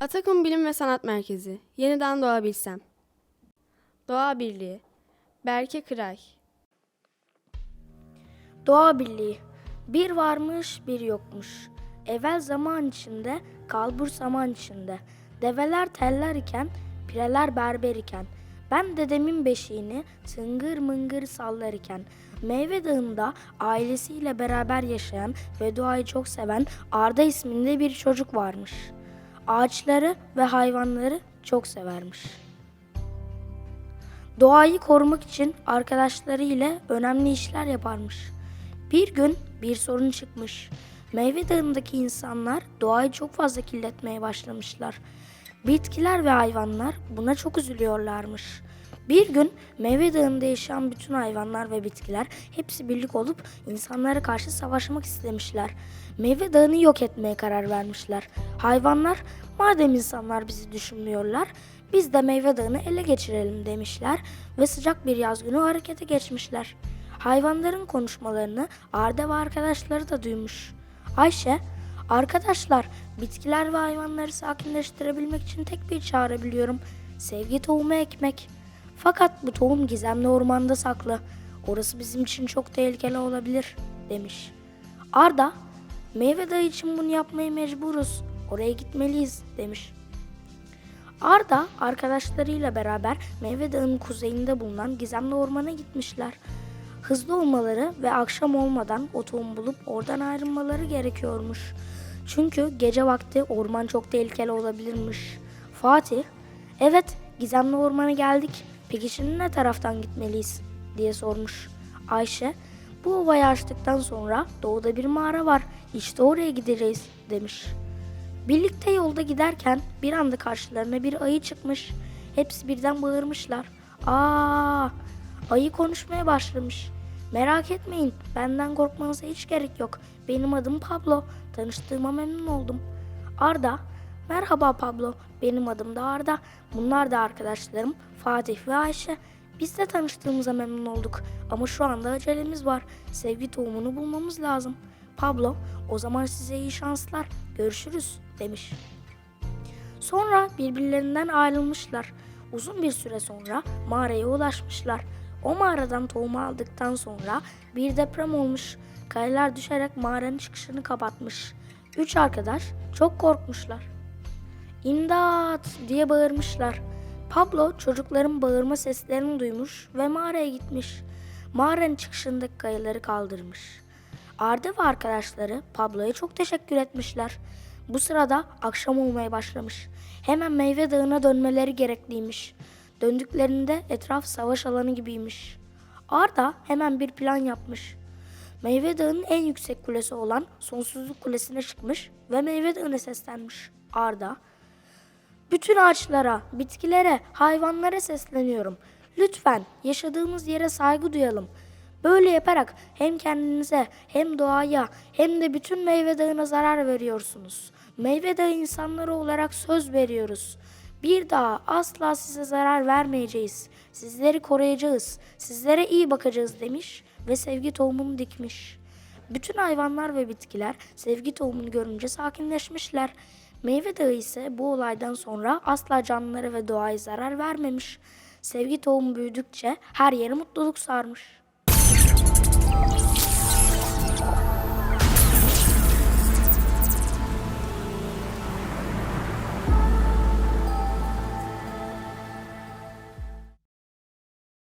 Atakum Bilim ve Sanat Merkezi. Yeniden doğabilsem. Doğa Birliği. Berke Kıray. Doğa Birliği. Bir varmış bir yokmuş. Evvel zaman içinde, kalbur zaman içinde. Develer teller iken, pireler berber iken. Ben dedemin beşiğini tıngır mıngır sallar iken. Meyve dağında ailesiyle beraber yaşayan ve doğayı çok seven Arda isminde bir çocuk varmış. Ağaçları ve hayvanları çok severmiş. Doğayı korumak için arkadaşları ile önemli işler yaparmış. Bir gün bir sorun çıkmış. Meyve dağındaki insanlar doğayı çok fazla kirletmeye başlamışlar. Bitkiler ve hayvanlar buna çok üzülüyorlarmış. Bir gün meyve dağında yaşayan bütün hayvanlar ve bitkiler hepsi birlik olup insanlara karşı savaşmak istemişler. Meyve dağını yok etmeye karar vermişler. Hayvanlar madem insanlar bizi düşünmüyorlar biz de meyve dağını ele geçirelim demişler ve sıcak bir yaz günü harekete geçmişler. Hayvanların konuşmalarını Arda ve arkadaşları da duymuş. Ayşe, arkadaşlar bitkiler ve hayvanları sakinleştirebilmek için tek bir çare biliyorum. Sevgi tohumu ekmek. Fakat bu tohum gizemli ormanda saklı. Orası bizim için çok tehlikeli olabilir demiş. Arda, meyve dağı için bunu yapmaya mecburuz. Oraya gitmeliyiz demiş. Arda arkadaşlarıyla beraber Meyve Dağı'nın kuzeyinde bulunan gizemli ormana gitmişler. Hızlı olmaları ve akşam olmadan o tohum bulup oradan ayrılmaları gerekiyormuş. Çünkü gece vakti orman çok tehlikeli olabilirmiş. Fatih, evet gizemli ormana geldik. Peki şimdi ne taraftan gitmeliyiz diye sormuş. Ayşe, bu ovayı açtıktan sonra doğuda bir mağara var. İşte oraya gideceğiz demiş. Birlikte yolda giderken bir anda karşılarına bir ayı çıkmış. Hepsi birden bağırmışlar. Aa! Ayı konuşmaya başlamış. Merak etmeyin, benden korkmanıza hiç gerek yok. Benim adım Pablo. Tanıştığıma memnun oldum. Arda, merhaba Pablo. Benim adım da Arda. Bunlar da arkadaşlarım Fatih ve Ayşe. Biz de tanıştığımıza memnun olduk. Ama şu anda acelemiz var. Sevgi tohumunu bulmamız lazım. Pablo, o zaman size iyi şanslar. Görüşürüz demiş. Sonra birbirlerinden ayrılmışlar. Uzun bir süre sonra mağaraya ulaşmışlar. O mağaradan tohumu aldıktan sonra bir deprem olmuş. Kayalar düşerek mağaranın çıkışını kapatmış. Üç arkadaş çok korkmuşlar. İmdat diye bağırmışlar. Pablo çocukların bağırma seslerini duymuş ve mağaraya gitmiş. Mağaranın çıkışındaki kayaları kaldırmış. Arda ve arkadaşları Pablo'ya çok teşekkür etmişler. Bu sırada akşam olmaya başlamış. Hemen meyve dağına dönmeleri gerekliymiş. Döndüklerinde etraf savaş alanı gibiymiş. Arda hemen bir plan yapmış. Meyve dağının en yüksek kulesi olan Sonsuzluk Kulesi'ne çıkmış ve meyve dağına seslenmiş. Arda, bütün ağaçlara, bitkilere, hayvanlara sesleniyorum. Lütfen yaşadığımız yere saygı duyalım. Böyle yaparak hem kendinize hem doğaya hem de bütün meyve dağına zarar veriyorsunuz. Meyve dağı insanları olarak söz veriyoruz. Bir daha asla size zarar vermeyeceğiz. Sizleri koruyacağız. Sizlere iyi bakacağız demiş ve sevgi tohumunu dikmiş. Bütün hayvanlar ve bitkiler sevgi tohumunu görünce sakinleşmişler. Meyve dağı ise bu olaydan sonra asla canlılara ve doğaya zarar vermemiş. Sevgi tohumu büyüdükçe her yeri mutluluk sarmış.